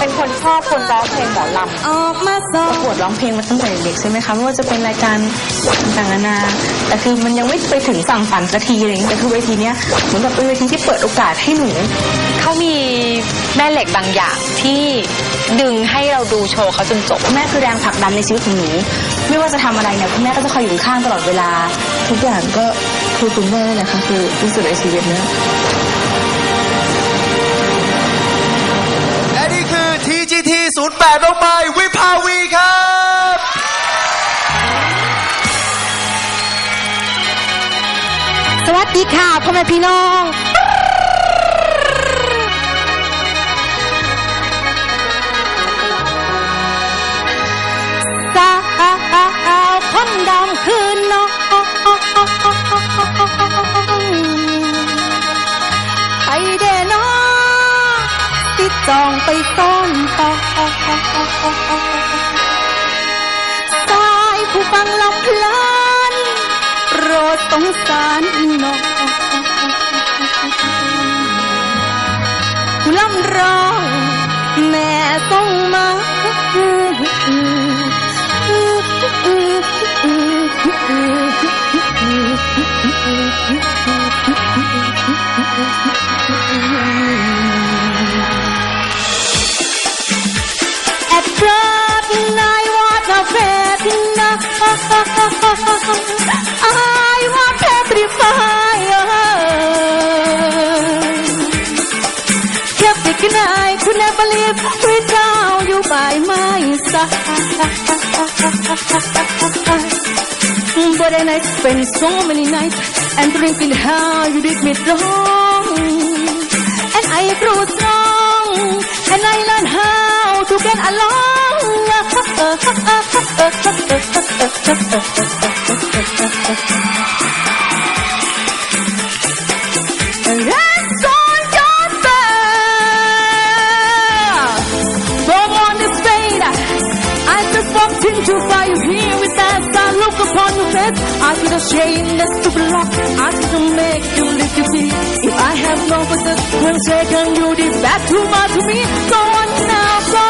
เป็นคนชอบคนร้องเพลงหมอลำออกมาสอประกวดร้องเพลงมาตั้งแต่เด็กใช่ไหมคะไม่ว่าจะเป็นรายการต่างๆนานาแต่คือมันยังไม่ไปถึงฝั่งฝันสักทีอะไรอย่างเงี้ยแต่คือเวทีเนี้ยเหมือนกับเป็นเวทีที่เปิดโอกาสให้หนู เขามีแม่เหล็กบางอย่างที่ดึงให้เราดูโชว์เขาจนจบ แม่คือแรงผลักดันในชีวิตของหนู ไม่ว่าจะทำอะไรเนี่ยคุณแม่ก็จะคอยอยู่ข้างตลอดเวลา ทุกอย่างก็คือคุณแม่นี่แหละค่ะคือที่สุดในชีวิตเนี้ย วัสดีค่ะพ่อแม่พี่น้องสาวคนดำคือน้องใครเดน้อติดจองไปซ่อนต่อสายผู้ฟังลำเพลิน สงสารน้องผู้ลำร้องแม่ต้องมาอ live without you by my side. But then I spent so many nights and drinking how you did me wrong. And I grew strong and I learned how to get along Shameless to block. I can make you live to see. If I have no person, will taken you did back too much to me. So on now, go,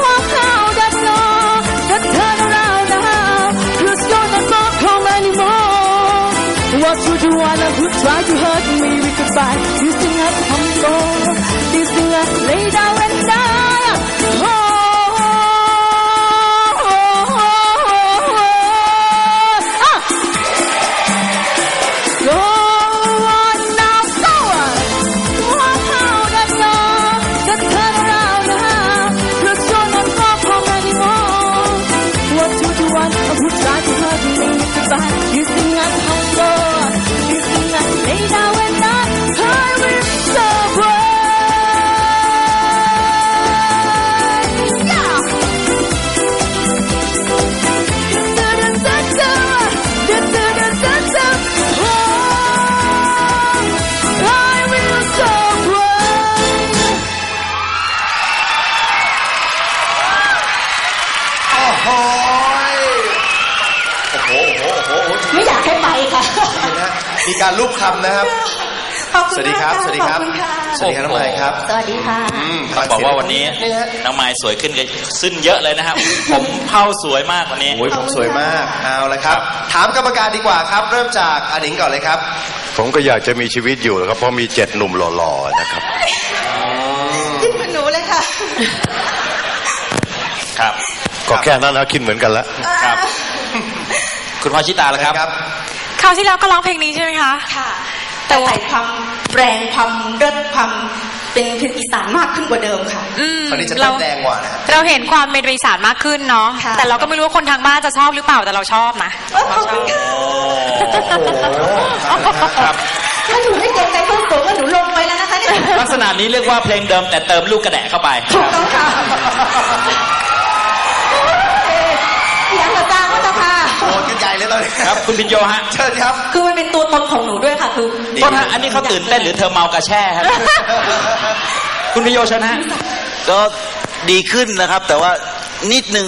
walk out that door. That turn around now. You don't have not come anymore. What would you wanna do? Try to hurt me, with goodbye? โอ้โหโอ้โหโอ้โหโอ้โหไม่อยากให้ไปค่ะนี่นะมีการรูปคำนะครับ ขอบคุณสวัสดีครับมากสวัสดีครับขอณะสวัสดีครับน้องไม้ครับ สวัสดีค่ะอืมต้องบอกว่าวันนี้นี่ฮะน้องไม้สวยขึ้นกันซึ่งเยอะเลยนะครับ ผมเผาสวยมากวันนี้โอ้ยผมสวยมาก เอาละครับ ถามกรรมการดีกว่าครับ เริ่มจากอนิงก่อนเลยครับ ผมก็อยากจะมีชีวิตอยู่นะครับ เพราะมีเจ็ดหนุ่มหล่อๆนะครับคิดเหมือนหนูเลยค่ะครับ ก็แค่นั้นนะคิดเหมือนกันละครับ คุณพรชิตาแล้วครับครับคราวที่แล้วก็ร้องเพลงนี้ใช่ไหมคะค่ะแต่ใส่ความแรงความเลิศความเป็นเพลงอีสานมากขึ้นกว่าเดิมค่ะอืมคราวนี้จะเราเต้นแรงกว่านะเราเห็นความเป็นอีสานมากขึ้นเนาะค่ะแต่เราก็ไม่รู้ว่าคนทางบ้านจะชอบหรือเปล่าแต่เราชอบนะเออขอบคุณค่ะโอ้โหครับถ้าหนูไม่เกรงใจเพื่อนผมว่าหนูลงไปแล้วนะคะเนี่ยลักษณะนี้เรียกว่าเพลงเดิมแต่เติมลูกกระแดะเข้าไปถูกต้องค่ะ เลยตอนนี้ครับ คุณพินโยฮะเชิญครับ คือมันเป็นตัวตนของหนูด้วยค่ะคือโทษฮะอันนี้เขาตื่นเต้นหรือเธอเมากระแช่ครับคุณพินโยเชิญฮะก็ดีขึ้นนะครับ แต่ว่านิดนึง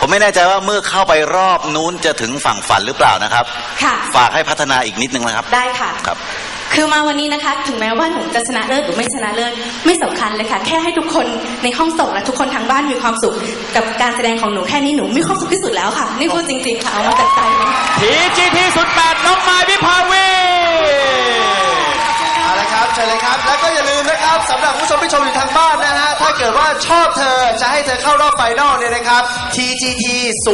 ผมไม่แน่ใจว่าเมื่อเข้าไปรอบนู้นจะถึงฝั่งฝันหรือเปล่านะครับ ค่ะ ฝากให้พัฒนาอีกนิดนึงนะครับ ได้ค่ะ ครับ คคือมาวันนี้นะคะ ถึงแม้ว่าหนูจะชนะเลิศหรือไม่ชนะเลิศไม่สำคัญเลยค่ะ แค่ให้ทุกคนในห้องส่งและทุกคนทางบ้านมีความสุข กับการแสดงของหนูแค่นี้หนูมีความสุขที่สุดแล้วค่ะ นี่พูดจริง ๆ ค่ะเอามาจากใจเลยค่ะทีจีทีสุดแปดน้องไม้วิภาวีเอาละครับเชิญเลยครับ แล้วก็อย่าลืมนะครับสำหรับผู้ชมที่ชมอยู่ทางบ้านนะฮะถ้าเกิดว่าชอบเธอจะให้เธอเข้ารอบไฟนอลเนี่ยนะครับ TGT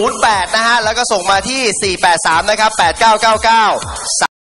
08นะฮะแล้วก็ส่งมาที่ 483 นะครับ 8999